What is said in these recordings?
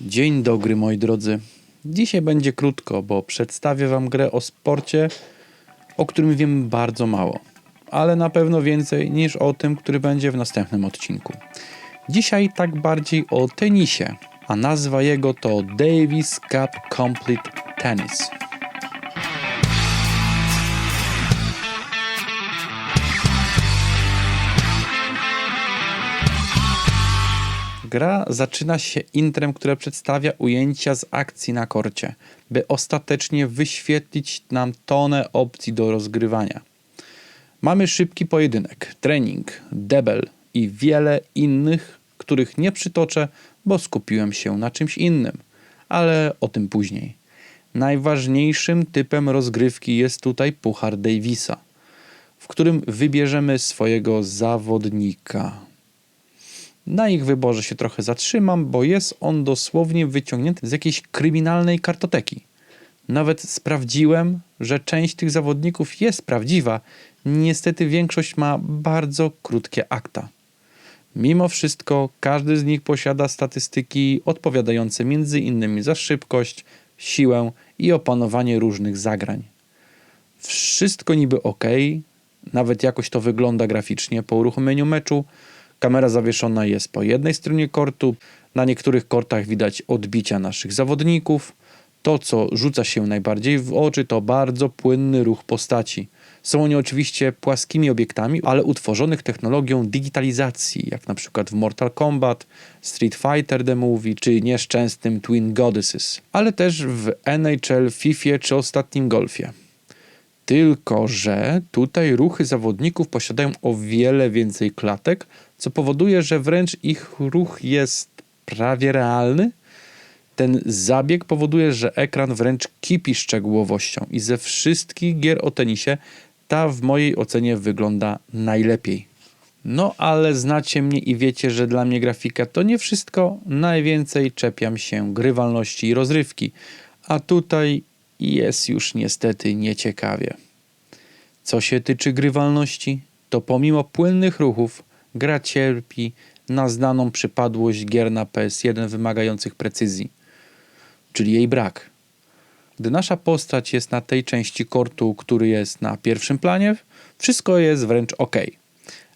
Dzień dobry moi drodzy. Dzisiaj będzie krótko, bo przedstawię wam grę o sporcie, o którym wiem bardzo mało, ale na pewno więcej niż o tym, który będzie w następnym odcinku. Dzisiaj tak bardziej o tenisie, a nazwa jego to Davis Cup Complete Tennis. Gra zaczyna się intrem, które przedstawia ujęcia z akcji na korcie, by ostatecznie wyświetlić nam tonę opcji do rozgrywania. Mamy szybki pojedynek, trening, debel i wiele innych, których nie przytoczę, bo skupiłem się na czymś innym, ale o tym później. Najważniejszym typem rozgrywki jest tutaj Puchar Davisa, w którym wybierzemy swojego zawodnika. Na ich wyborze się trochę zatrzymam, bo jest on dosłownie wyciągnięty z jakiejś kryminalnej kartoteki. Nawet sprawdziłem, że część tych zawodników jest prawdziwa. Niestety większość ma bardzo krótkie akta. Mimo wszystko każdy z nich posiada statystyki odpowiadające m.in. za szybkość, siłę i opanowanie różnych zagrań. Wszystko niby ok, nawet jakoś to wygląda graficznie po uruchomieniu meczu. Kamera zawieszona jest po jednej stronie kortu. Na niektórych kortach widać odbicia naszych zawodników. To, co rzuca się najbardziej w oczy, to bardzo płynny ruch postaci. Są oni oczywiście płaskimi obiektami, ale utworzonych technologią digitalizacji, jak na przykład w Mortal Kombat, Street Fighter The Movie czy nieszczęsnym Twin Goddesses, ale też w NHL, FIFA czy ostatnim golfie. Tylko, że tutaj ruchy zawodników posiadają o wiele więcej klatek, co powoduje, że wręcz ich ruch jest prawie realny. Ten zabieg powoduje, że ekran wręcz kipi szczegółowością i ze wszystkich gier o tenisie ta w mojej ocenie wygląda najlepiej. No ale znacie mnie i wiecie, że dla mnie grafika to nie wszystko. Najwięcej czepiam się grywalności i rozrywki, a tutaj jest już niestety nieciekawie. Co się tyczy grywalności, to pomimo płynnych ruchów, gra cierpi na znaną przypadłość gier na PS1 wymagających precyzji, czyli jej brak. Gdy nasza postać jest na tej części kortu, który jest na pierwszym planie, wszystko jest wręcz ok.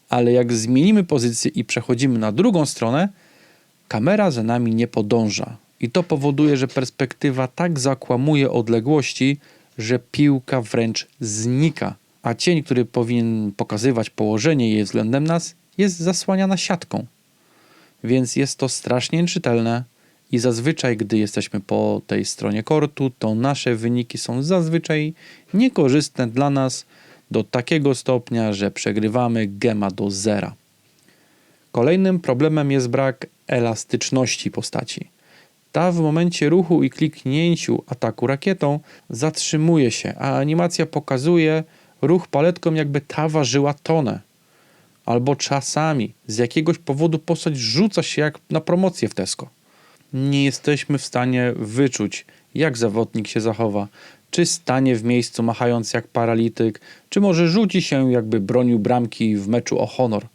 Ale jak zmienimy pozycję i przechodzimy na drugą stronę, kamera za nami nie podąża. I to powoduje, że perspektywa tak zakłamuje odległości, że piłka wręcz znika, a cień, który powinien pokazywać położenie jej względem nas, jest zasłaniana siatką. Więc jest to strasznie czytelne i zazwyczaj, gdy jesteśmy po tej stronie kortu, to nasze wyniki są zazwyczaj niekorzystne dla nas do takiego stopnia, że przegrywamy gema do zera. Kolejnym problemem jest brak elastyczności postaci. Ta w momencie ruchu i kliknięciu ataku rakietą zatrzymuje się, a animacja pokazuje ruch paletką, jakby ta ważyła tonę. Albo czasami z jakiegoś powodu postać rzuca się jak na promocję w Tesco. Nie jesteśmy w stanie wyczuć, jak zawodnik się zachowa. Czy stanie w miejscu machając jak paralityk, czy może rzuci się jakby bronił bramki w meczu o honor.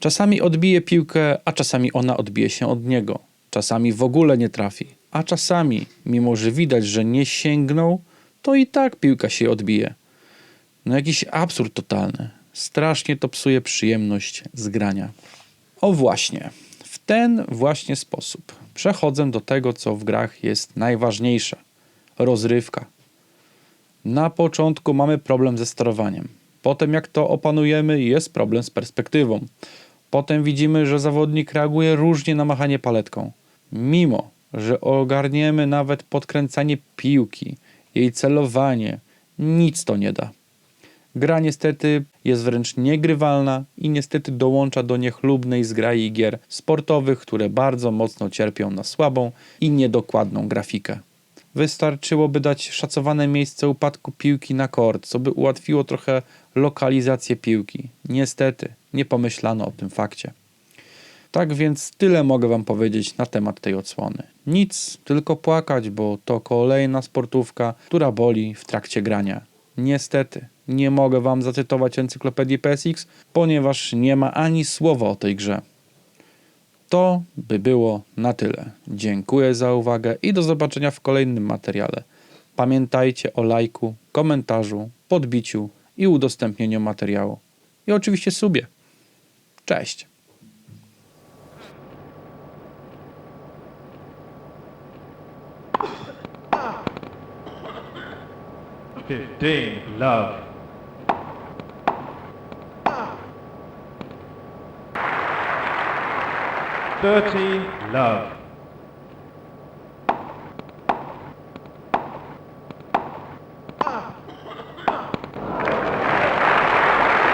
Czasami odbije piłkę, a czasami ona odbije się od niego. Czasami w ogóle nie trafi, a czasami, mimo że widać, że nie sięgnął, to i tak piłka się odbije. No jakiś absurd totalny. Strasznie to psuje przyjemność z grania. O właśnie, w ten właśnie sposób przechodzę do tego, co w grach jest najważniejsze. Rozrywka. Na początku mamy problem ze sterowaniem. Potem jak to opanujemy, jest problem z perspektywą. Potem widzimy, że zawodnik reaguje różnie na machanie paletką. Mimo, że ogarniemy nawet podkręcanie piłki, jej celowanie, nic to nie da. Gra niestety jest wręcz niegrywalna i niestety dołącza do niechlubnej zgrai gier sportowych, które bardzo mocno cierpią na słabą i niedokładną grafikę. Wystarczyłoby dać szacowane miejsce upadku piłki na kort, co by ułatwiło trochę lokalizację piłki. Niestety, nie pomyślano o tym fakcie. Tak więc tyle mogę Wam powiedzieć na temat tej odsłony. Nic, tylko płakać, bo to kolejna sportówka, która boli w trakcie grania. Niestety, nie mogę Wam zacytować encyklopedii PSX, ponieważ nie ma ani słowa o tej grze. To by było na tyle. Dziękuję za uwagę i do zobaczenia w kolejnym materiale. Pamiętajcie o lajku, komentarzu, podbiciu i udostępnieniu materiału. I oczywiście subie. Cześć! Fifteen, love. 30, love.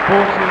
Forty.